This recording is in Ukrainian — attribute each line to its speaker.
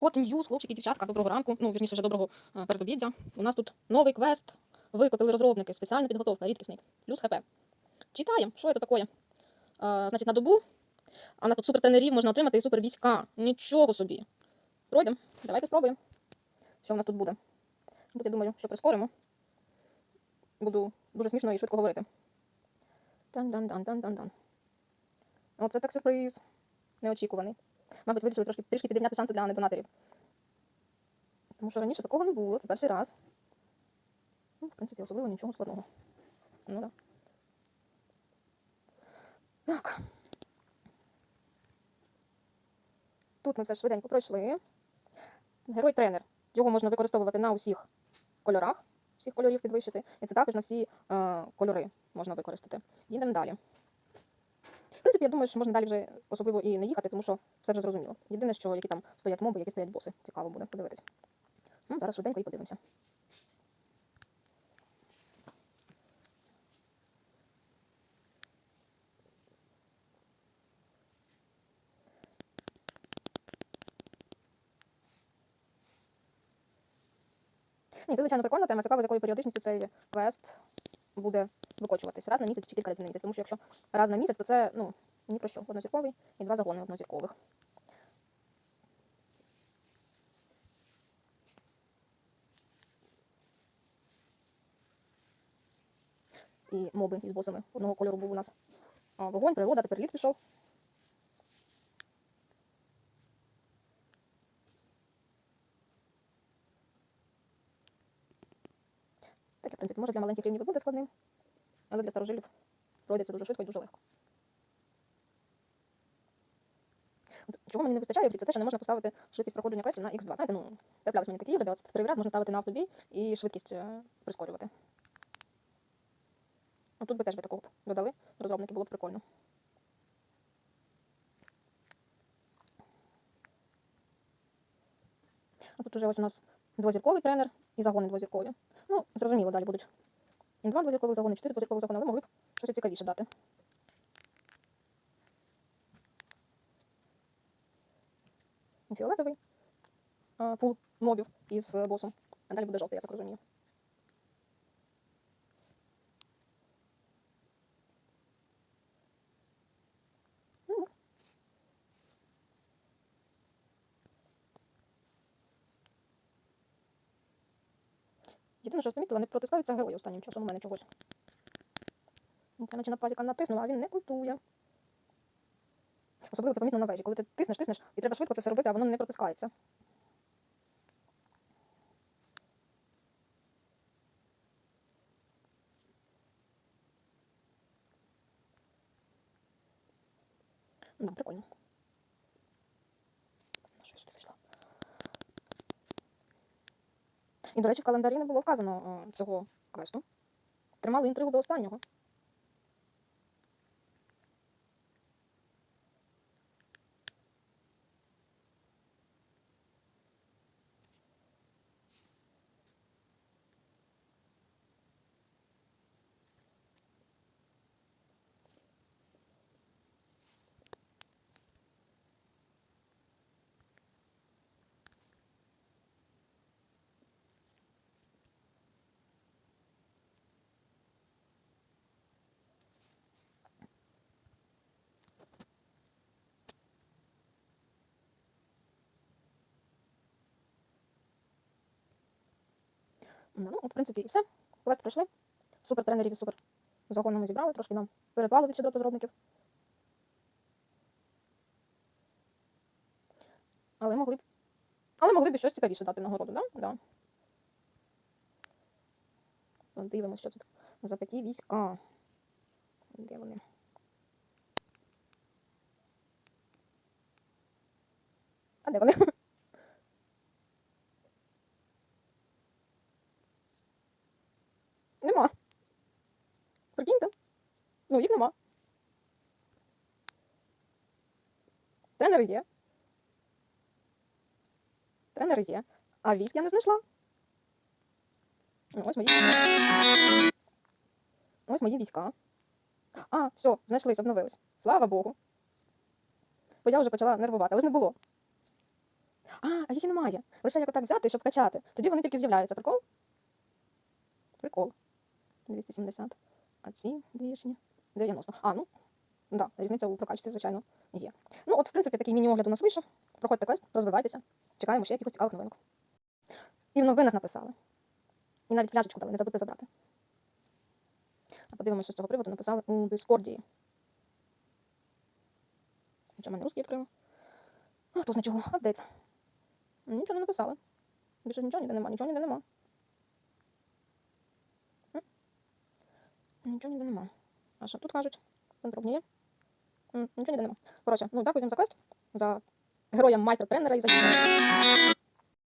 Speaker 1: От Ньюз, хлопчики дівчатка, доброго ранку, ну, вірніше, вже доброго е, передобіддя. У нас тут новий квест. Викотили розробники, спеціальна підготовка, рідкісний, плюс ХП. Читаємо, що це таке? А, значить, на добу, а у нас тут супертренерів можна отримати і супер війська. Нічого собі. Пройдемо. Давайте спробуємо. Що у нас тут буде? Тут, я думаю, що прискоримо. Буду дуже смішно і швидко говорити. Тан-дан-дан-дан-дан-дан. Оце так сюрприз. Неочікуваний. Мабуть, вирішили трошки трішки підрівняти шанси для недонаторів. Тому що раніше такого не було, це перший раз. Ну, в принципі, особливо нічого складного. Ну да. Так. Тут ми все швиденько пройшли. Герой-тренер. Його можна використовувати на усіх кольорах, всіх кольорів підвищити. І це також на всі е, кольори можна використати. Їдемо далі. В принципі, я думаю, що можна далі вже особливо і не їхати, тому що все вже зрозуміло. Єдине, що які там стоять моби, які стоять боси. Цікаво буде подивитись. Ну, зараз швиденько і подивимося. Ні, це звичайно прикольна тема. Цікаво, з якою періодичністю цей квест буде викочуватись. Раз на місяць чи кілька разів на місяць. Тому що якщо раз на місяць, то це ну ні про що. Однозірковий і два загони однозіркових. І моби із босами одного кольору був у нас. Вогонь, природа, тепер лід пішов. В принципі, може для маленьких рівнів і буде складним, але для старожилів пройдеться дуже швидко і дуже легко. Чого мені не вистачає це те, що не можна поставити швидкість проходження квестів на X2. Знаєте, ну, траплялись мені такі ігри, де от ряд можна ставити на автобій і швидкість е, прискорювати. А тут би теж би такого б додали, розробники було б прикольно. Тут уже ось у нас двозірковий тренер і загони двозіркові. Ну, зрозуміло, далі будуть два двозіркових загони, чотири двозіркових загони, але могли б щось цікавіше дати. Фіолетовий пул мобів із е, босом. А далі буде жовтий, я так розумію. Ну. Єдине, що помітила, не протискаються герої останнім часом у мене чогось. От Я наче на пазіка натиснула, а він не культує. Особливо це помітно на вежі. Коли ти тиснеш, тиснеш, і треба швидко це все робити, а воно не протискається. Да, прикольно. Що я сюди зайшла? І, до речі, в календарі не було вказано е, цього квесту. Тримали інтригу до останнього. Ну, от, в принципі, і все. Квест пройшли. Супер тренерів і супер загонами зібрали, трошки нам перепало від щодо розробників. Але могли б. Але могли б щось цікавіше дати нагороду, да? Да. От Дивимося, що це за такі війська. Де вони? А де вони? Нема. Прикиньте. Ну, їх нема. Тренери є. Тренери є. А військ я не знайшла. Ну, Ось мої. Ось мої війська. А, все, знайшлись, обновились. Слава Богу. Бо я вже почала нервувати, але ж не було. А, а їх і немає. Лише як отак взяти, щоб качати. Тоді вони тільки з'являються. Прикол? Прикол. 270. А ці двішні 90. А, ну, да, різниця у прокачці, звичайно, є. Ну, от, в принципі, такий міні-огляд у нас вийшов. Проходьте квест, розвивайтеся. Чекаємо ще якихось цікавих новинок. І в новинах написали. І навіть пляшечку дали, не забудьте забрати. А подивимося, що з цього приводу написали у Дискорді. Що в мене русський відкрила? А хто знає чого? Апдейт. Нічого не написали. Більше нічого ніде нема, нічого ніде нема. Нічого ніде нема. А що тут кажуть? Подробні є? М, Нічого ніде нема. Коротше, ну дякую всім за квест, за героя майстра тренера і за